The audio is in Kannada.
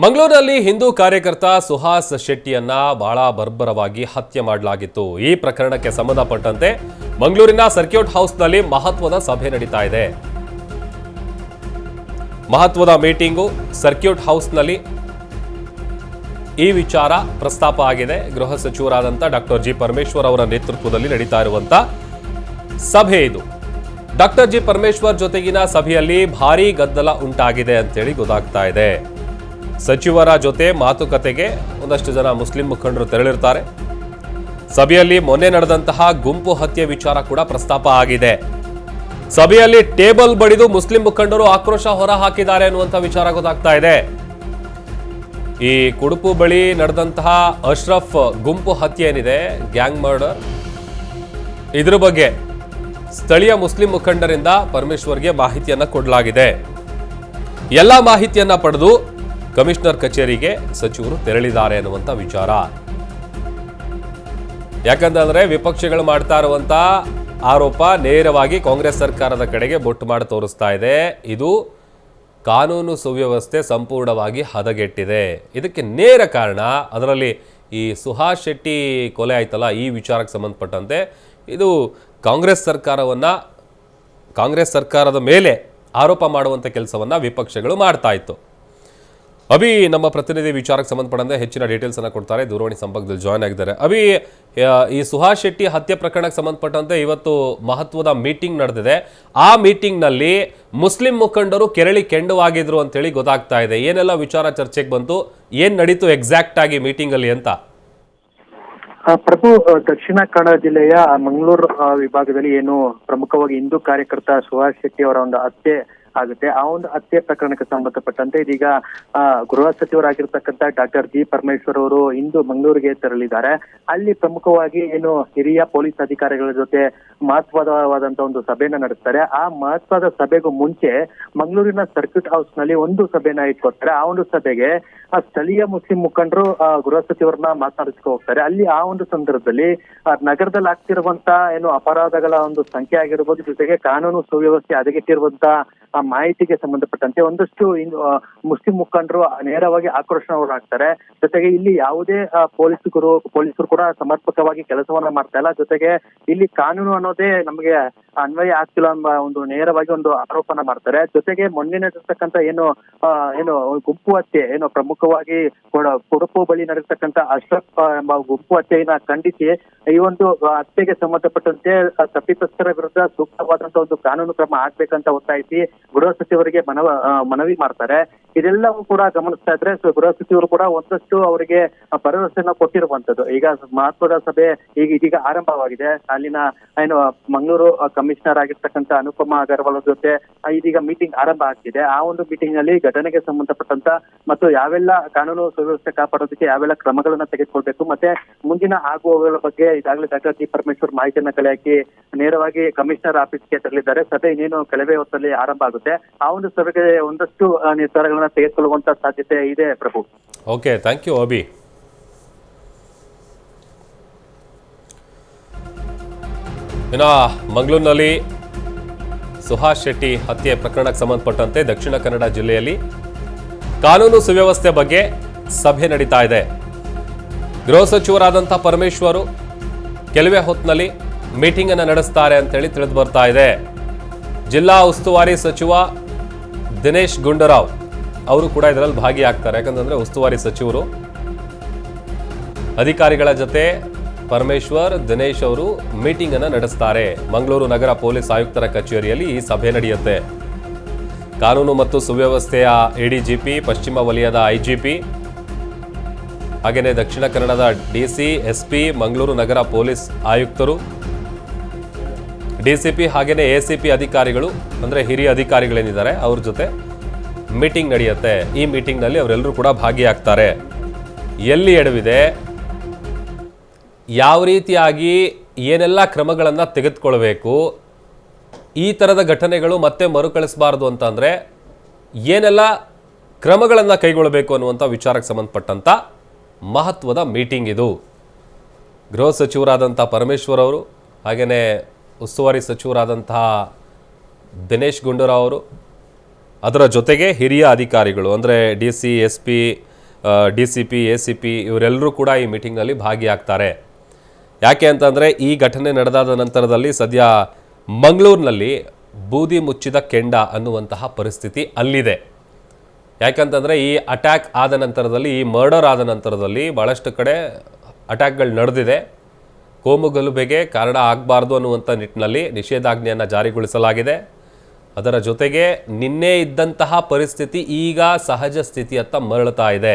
ಮಂಗಳೂರಿನಲ್ಲಿ ಹಿಂದೂ ಕಾರ್ಯಕರ್ತ ಸುಹಾಸ್ ಶೆಟ್ಟಿಯನ್ನ ಬಹಳ ಬರ್ಬರವಾಗಿ ಹತ್ಯೆ ಮಾಡಲಾಗಿತ್ತು. ಈ ಪ್ರಕರಣಕ್ಕೆ ಸಂಬಂಧಪಟ್ಟಂತೆ ಮಂಗಳೂರಿನ ಸರ್ಕ್ಯೂಟ್ ಹೌಸ್ನಲ್ಲಿ ಮಹತ್ವದ ಸಭೆ ನಡೀತಾ ಇದೆ. ಮಹತ್ವದ ಮೀಟಿಂಗು ಸರ್ಕ್ಯೂಟ್ ಹೌಸ್ನಲ್ಲಿ ಈ ವಿಚಾರ ಪ್ರಸ್ತಾಪ ಆಗಿದೆ. ಗೃಹ ಸಚಿವರಾದಂಥ ಡಾಕ್ಟರ್ ಜಿ. ಪರಮೇಶ್ವರ್ ಅವರ ನೇತೃತ್ವದಲ್ಲಿ ನಡೀತಾ ಇರುವಂತ ಸಭೆ ಇದು. Doctor G. ಪರಮೇಶ್ವರ್ ಜೊತೆಗಿನ ಸಭೆಯಲ್ಲಿ ಭಾರೀ ಗದ್ದಲ ಉಂಟಾಗಿದೆ ಅಂತೇಳಿ ಗೊತ್ತಾಗ್ತಾ ಇದೆ. ಸಚಿವರ ಜೊತೆ ಮಾತುಕತೆಗೆ ಒಂದಷ್ಟು ಜನ ಮುಸ್ಲಿಂ ಮುಖಂಡರು ತೆರಳಿರ್ತಾರೆ. ಸಭೆಯಲ್ಲಿ ಮೊನ್ನೆ ನಡೆದಂತಹ ಗುಂಪು ಹತ್ಯೆ ವಿಚಾರ ಕೂಡ ಪ್ರಸ್ತಾಪ ಆಗಿದೆ. ಸಭೆಯಲ್ಲಿ ಟೇಬಲ್ ಬಡಿದು ಮುಸ್ಲಿಂ ಮುಖಂಡರು ಆಕ್ರೋಶ ಹೊರ ಹಾಕಿದ್ದಾರೆ ಅನ್ನುವಂಥ ವಿಚಾರ ಗೊತ್ತಾಗ್ತಾ ಇದೆ. ಈ ಕುಡುಪು ಬಳಿ ನಡೆದಂತಹ ಅಶ್ರಫ್ ಗುಂಪು ಹತ್ಯೆ ಏನಿದೆ? Gang murder. ಇದ್ರ ಬಗ್ಗೆ ಸ್ಥಳೀಯ ಮುಸ್ಲಿಂ ಮುಖಂಡರಿಂದ ಪರಮೇಶ್ವರ್ಗೆ ಮಾಹಿತಿಯನ್ನ ಕೊಡಲಾಗಿದೆ. ಎಲ್ಲ ಮಾಹಿತಿಯನ್ನ ಪಡೆದು ಕಮಿಷನರ್ ಕಚೇರಿಗೆ ಸಚಿವರು ತೆರಳಿದ್ದಾರೆ ಅನ್ನುವಂಥ ವಿಚಾರ. ಯಾಕಂತಂದ್ರೆ ವಿಪಕ್ಷಗಳು ಮಾಡ್ತಾ ಇರುವಂಥ ಆರೋಪ ನೇರವಾಗಿ ಕಾಂಗ್ರೆಸ್ ಸರ್ಕಾರದ ಕಡೆಗೆ ಬೊಟ್ಟು ಮಾಡಿ ತೋರಿಸ್ತಾ ಇದೆ. ಇದು ಕಾನೂನು ಸುವ್ಯವಸ್ಥೆ ಸಂಪೂರ್ಣವಾಗಿ ಹದಗೆಟ್ಟಿದೆ. ಇದಕ್ಕೆ ನೇರ ಕಾರಣ ಅದರಲ್ಲಿ ಈ ಸುಹಾಸ್ ಶೆಟ್ಟಿ ಕೊಲೆ ಆಯ್ತಲ್ಲ ಈ ವಿಚಾರಕ್ಕೆ ಸಂಬಂಧಪಟ್ಟಂತೆ ಇದು ಕಾಂಗ್ರೆಸ್ ಸರ್ಕಾರವನ್ನು ಕಾಂಗ್ರೆಸ್ ಸರ್ಕಾರದ ಮೇಲೆ ಆರೋಪ ಮಾಡುವಂಥ ಕೆಲಸವನ್ನು ವಿಪಕ್ಷಗಳು ಮಾಡ್ತಾ ಇತ್ತು. ಅಭಿ, ನಮ್ಮ ಪ್ರತಿನಿಧಿ ವಿಚಾರಕ್ಕೆ ಸಂಬಂಧಪಟ್ಟಂತೆ ಹೆಚ್ಚಿನ ಡೀಟೇಲ್ಸ್ ಅನ್ನ ಕೊಡ್ತಾರೆ. ದೂರವಾಣಿ ಸಂಪರ್ಕದಲ್ಲಿ ಜಾಯ್ನ್ ಆಗಿದ್ದಾರೆ. ಅಭಿ ಈ ಸುಹಾಸ್ ಶೆಟ್ಟಿ ಹತ್ಯೆ ಪ್ರಕರಣಕ್ಕೆ ಸಂಬಂಧಪಟ್ಟಂತೆ ಇವತ್ತು ಮಹತ್ವದ ಮೀಟಿಂಗ್ ನಡೆದಿದೆ. ಆ ಮೀಟಿಂಗ್ನಲ್ಲಿ ಮುಸ್ಲಿಂ ಮುಖಂಡರು ಕೆರಳಿ ಕೆಂಡವಾಗಿದ್ರು ಅಂತೇಳಿ ಗೊತ್ತಾಗ್ತಾ ಇದೆ. ಏನೆಲ್ಲ ವಿಚಾರ ಚರ್ಚೆಗೆ ಬಂತು? ಏನ್ ನಡೀತು ಎಕ್ಸಾಕ್ಟ್ ಆಗಿ ಮೀಟಿಂಗ್ ಅಲ್ಲಿ ಅಂತ? ಪ್ರಭು ದಕ್ಷಿಣ ಕನ್ನಡ ಜಿಲ್ಲೆಯ ಮಂಗಳೂರು ವಿಭಾಗದಲ್ಲಿ ಏನು ಪ್ರಮುಖವಾಗಿ ಹಿಂದೂ ಕಾರ್ಯಕರ್ತ ಸುಹಾಸ್ ಶೆಟ್ಟಿ ಅವರ ಒಂದು ಹತ್ಯೆ ಆಗುತ್ತೆ. ಆ ಒಂದು ಹತ್ಯೆ ಪ್ರಕರಣಕ್ಕೆ ಸಂಬಂಧಪಟ್ಟಂತೆ ಇದೀಗ ಗೃಹ ಸಚಿವರಾಗಿರ್ತಕ್ಕಂಥ ಡಾಕ್ಟರ್ ಜಿ ಪರಮೇಶ್ವರ್ ಅವರು ಇಂದು ಮಂಗಳೂರಿಗೆ ತೆರಳಿದ್ದಾರೆ. ಅಲ್ಲಿ ಪ್ರಮುಖವಾಗಿ ಏನು ಹಿರಿಯ ಪೊಲೀಸ್ ಅಧಿಕಾರಿಗಳ ಜೊತೆ ಮಹತ್ವದವಾದಂತಹ ಒಂದು ಸಭೆಯನ್ನ ನಡೆಸ್ತಾರೆ. ಆ ಮಹತ್ವದ ಸಭೆಗೂ ಮುಂಚೆ ಮಂಗಳೂರಿನ ಸರ್ಕ್ಯೂಟ್ ಹೌಸ್ನಲ್ಲಿ ಒಂದು ಸಭೆನ ಇಟ್ಕೊಳ್ತಾರೆ ಆ ಒಂದು ಸಭೆಗೆ, ಆ, ಸ್ಥಳೀಯ ಮುಸ್ಲಿಂ ಮುಖಂಡರು ಗೃಹ ಸಚಿವರನ್ನ ಮಾತನಾಡಿಸ್ಕೊ ಹೋಗ್ತಾರೆ. ಅಲ್ಲಿ ಆ ಒಂದು ಸಂದರ್ಭದಲ್ಲಿ ನಗರದಲ್ಲಿ ಆಗ್ತಿರುವಂತ ಏನು ಅಪರಾಧಗಳ ಒಂದು ಸಂಖ್ಯೆ ಆಗಿರ್ಬೋದು, ಜೊತೆಗೆ ಕಾನೂನು ಸುವ್ಯವಸ್ಥೆ ಹದಗೆಟ್ಟಿರುವಂತ ಆ ಮಾಹಿತಿಗೆ ಸಂಬಂಧಪಟ್ಟಂತೆ ಒಂದಷ್ಟು ಮುಸ್ಲಿಂ ಮುಖಂಡರು ನೇರವಾಗಿ ಆಕ್ರೋಶನವರಾಗ್ತಾರೆ ಜೊತೆಗೆ ಇಲ್ಲಿ ಯಾವುದೇ ಪೊಲೀಸರು ಪೊಲೀಸರು ಕೂಡ ಸಮರ್ಪಕವಾಗಿ ಕೆಲಸವನ್ನ ಮಾಡ್ತಾ ಇಲ್ಲ. ಜೊತೆಗೆ ಇಲ್ಲಿ ಕಾನೂನು ಅನ್ನೋದೇ ನಮಗೆ ಅನ್ವಯ ಆಗ್ತಿಲ್ಲ ಎಂಬ ಒಂದು ನೇರವಾಗಿ ಒಂದು ಆರೋಪನ ಮಾಡ್ತಾರೆ. ಜೊತೆಗೆ ಮೊನ್ನೆ ನಡೆರ್ತಕ್ಕಂಥ ಏನು ಏನು ಗುಂಪು ಹತ್ಯೆ, ಏನು ಪ್ರಮುಖವಾಗಿ ಕೊಡ- ಕೊಡಪು ಬಳಿ ನಡೆರ್ತಕ್ಕಂಥ ಅಶ್ರಫ್ ಎಂಬ ಗುಂಪು ಹತ್ಯೆಯನ್ನ ಖಂಡಿಸಿ ಈ ಒಂದು ಹತ್ಯೆಗೆ ಸಂಬಂಧಪಟ್ಟಂತೆ ತಪ್ಪಿತಸ್ಥರ ವಿರುದ್ಧ ಸೂಕ್ತವಾದಂತಹ ಒಂದು ಕಾನೂನು ಕ್ರಮ ಆಗ್ಬೇಕಂತ ಒತ್ತಾಯಿಸಿ ಗೃಹ ಸಚಿವರಿಗೆ ಮನವ ಮನವಿ ಮಾಡ್ತಾರೆ. ಇದೆಲ್ಲವೂ ಕೂಡ ಗಮನಿಸ್ತಾ ಇದ್ರೆ ಗೃಹ ಸಚಿವರು ಕೂಡ ಒಂದಷ್ಟು ಅವರಿಗೆ ಭರವಸೆಯನ್ನ ಕೊಟ್ಟಿರುವಂತದ್ದು. ಈಗ ಮಹತ್ವದ ಸಭೆ ಈಗ, ಇದೀಗ ಆರಂಭವಾಗಿದೆ. ಅಲ್ಲಿನ, ಏನು, ಮಂಗಳೂರು ಕಮಿಷನರ್ ಆಗಿರ್ತಕ್ಕಂತ ಅನುಪಮಾ ಅಗರ್ವಾಲ್ ಜೊತೆ ಇದೀಗ ಮೀಟಿಂಗ್ ಆರಂಭ ಆಗ್ತಿದೆ. ಆ ಒಂದು ಮೀಟಿಂಗ್ನಲ್ಲಿ ಘಟನೆಗೆ ಸಂಬಂಧಪಟ್ಟಂತ ಮತ್ತು ಯಾವೆಲ್ಲ ಕಾನೂನು ಸುವ್ಯವಸ್ಥೆ ಕಾಪಾಡೋದಕ್ಕೆ ಯಾವೆಲ್ಲ ಕ್ರಮಗಳನ್ನ ತೆಗೆದುಕೊಳ್ಬೇಕು, ಮತ್ತೆ ಮುಂದಿನ ಆಗುವವರ ಬಗ್ಗೆ ಈಗಾಗಲೇ ಡಾಕ್ಟರ್ ಜಿ ಪರಮೇಶ್ವರ್ ಮಾಹಿತಿಯನ್ನ ಕಲೆ ನೇರವಾಗಿ ಕಮಿಷನರ್ ಆಫೀಸ್ಗೆ ತೆರಳಿದ್ದಾರೆ. ಸಭೆ ಇನ್ನೇನು ಕೆಲವೇ ಹೊತ್ತಲ್ಲಿ ಆರಂಭ ಆಗುತ್ತೆ. ಆ ಒಂದು ಸಭೆಗೆ ಒಂದಷ್ಟು ನಿರ್ಧಾರಗಳನ್ನ ತೆಗೆದುಕೊಳ್ಳುವಂತ ಸಾಧ್ಯತೆ ಇದೆ, Prabhu. Okay thank you Abhi ಇನ್ನು ಮಂಗಳೂರಿನಲ್ಲಿ ಸುಹಾಸ್ ಶೆಟ್ಟಿ ಹತ್ಯೆ ಪ್ರಕರಣಕ್ಕೆ ಸಂಬಂಧಪಟ್ಟಂತೆ ದಕ್ಷಿಣ ಕನ್ನಡ ಜಿಲ್ಲೆಯಲ್ಲಿ ಕಾನೂನು ಸುವ್ಯವಸ್ಥೆ ಬಗ್ಗೆ ಸಭೆ ನಡೀತಾ ಇದೆ. ಗೃಹ ಸಚಿವರಾದಂಥ ಪರಮೇಶ್ವರು, ಕೆಲವೇ ಹೊತ್ತಿನಲ್ಲಿ ಮೀಟಿಂಗ್ ಅನ್ನು ನಡೆಸ್ತಾರೆ ಅಂತೇಳಿ ತಿಳಿದು ಬರ್ತಾ ಇದೆ. ಜಿಲ್ಲಾ ಉಸ್ತುವಾರಿ ಸಚಿವ ದಿನೇಶ್ ಗುಂಡೂರಾವ್ ಅವರು ಕೂಡ ಇದರಲ್ಲಿ ಭಾಗಿಯಾಗ್ತಾರೆ. ಯಾಕಂತಂದ್ರೆ ಉಸ್ತುವಾರಿ ಸಚಿವರು, ಅಧಿಕಾರಿಗಳ ಜೊತೆ ಪರಮೇಶ್ವರ್, ದಿನೇಶ್ ಅವರು ಮೀಟಿಂಗ್ ಅನ್ನು ನಡೆಸ್ತಾರೆ. ಮಂಗಳೂರು ನಗರ ಪೊಲೀಸ್ ಆಯುಕ್ತರ ಕಚೇರಿಯಲ್ಲಿ ಈ ಸಭೆ ನಡೆಯುತ್ತೆ. ಕಾನೂನು ಮತ್ತು ಸುವ್ಯವಸ್ಥೆಯ ಎಡಿಜಿಪಿ ಪಶ್ಚಿಮ ವಲಯದ ಐಜಿಪಿ ಹಾಗೆಯೇ ದಕ್ಷಿಣ ಕನ್ನಡದ ಡಿಸಿ ಎಸ್ಪಿ ಮಂಗಳೂರು ನಗರ ಪೊಲೀಸ್ ಆಯುಕ್ತರು ಡಿಸಿಪಿ ಹಾಗೆಯೇ ಪಿ ಅಧಿಕಾರಿಗಳು, ಅಂದರೆ ಹಿರಿಯ ಅಧಿಕಾರಿಗಳೇನಿದ್ದಾರೆ, ಅವ್ರ ಜೊತೆ ಮೀಟಿಂಗ್ ನಡೆಯುತ್ತೆ. ಈ ಮೀಟಿಂಗ್ನಲ್ಲಿ ಅವರೆಲ್ಲರೂ ಕೂಡ ಭಾಗಿಯಾಗ್ತಾರೆ. ಎಲ್ಲಿ ಎಡವಿದೆ? ಯಾವ ರೀತಿಯಾಗಿ ಏನೆಲ್ಲ ಕ್ರಮಗಳನ್ನು ತೆಗೆದುಕೊಳ್ಬೇಕು? ಈ ಥರದ ಘಟನೆಗಳು ಮತ್ತೆ ಮರುಕಳಿಸಬಾರ್ದು ಅಂತಂದರೆ, ಏನೆಲ್ಲ ಕ್ರಮಗಳನ್ನು ಕೈಗೊಳ್ಳಬೇಕು ಅನ್ನುವಂಥ ವಿಚಾರಕ್ಕೆ ಸಂಬಂಧಪಟ್ಟಂಥ ಮಹತ್ವದ ಮೀಟಿಂಗ್ ಇದು. ಗೃಹ ಸಚಿವರಾದಂಥ ಪರಮೇಶ್ವರ್ ಅವರು ಹಾಗೆಯೇ ಉಸ್ತುವಾರಿ ಸಚಿವರಾದಂತಹ ದಿನೇಶ್ ಗುಂಡೂರಾವ್ ಅವರು, ಅದರ ಜೊತೆಗೆ ಹಿರಿಯ ಅಧಿಕಾರಿಗಳು, ಅಂದರೆ D C S P D C P A C P ಇವರೆಲ್ಲರೂ ಕೂಡ ಈ ಮೀಟಿಂಗ್ನಲ್ಲಿ ಭಾಗಿಯಾಗ್ತಾರೆ. ಯಾಕೆ ಅಂತಂದರೆ ಈ ಘಟನೆ ನಡೆದಾದ ನಂತರದಲ್ಲಿ ಸದ್ಯ ಮಂಗಳೂರಿನಲ್ಲಿ ಬೂದಿ ಮುಚ್ಚಿದ ಕೆಂಡ ಅನ್ನುವಂತಹ ಪರಿಸ್ಥಿತಿ ಅಲ್ಲಿದೆ. ಯಾಕಂತಂದರೆ ಈ ಅಟ್ಯಾಕ್ ಆದ ನಂತರದಲ್ಲಿ, ಈ ಮರ್ಡರ್ ಆದ ನಂತರದಲ್ಲಿ ಭಾಳಷ್ಟು ಕಡೆ ಅಟ್ಯಾಕ್ಗಳು ನಡೆದಿದೆ. ಕೋಮು ಗಲಭೆಗೆ ಕಾರಣ ಆಗಬಾರ್ದು ಅನ್ನುವಂಥ ನಿಟ್ಟಿನಲ್ಲಿ ನಿಷೇಧಾಜ್ಞೆಯನ್ನು ಜಾರಿಗೊಳಿಸಲಾಗಿದೆ. ಅದರ ಜೊತೆಗೆ ನಿನ್ನೆ ಇದ್ದಂತಹ ಪರಿಸ್ಥಿತಿ ಈಗ ಸಹಜ ಸ್ಥಿತಿಯತ್ತ ಮರಳುತ್ತಾ ಇದೆ.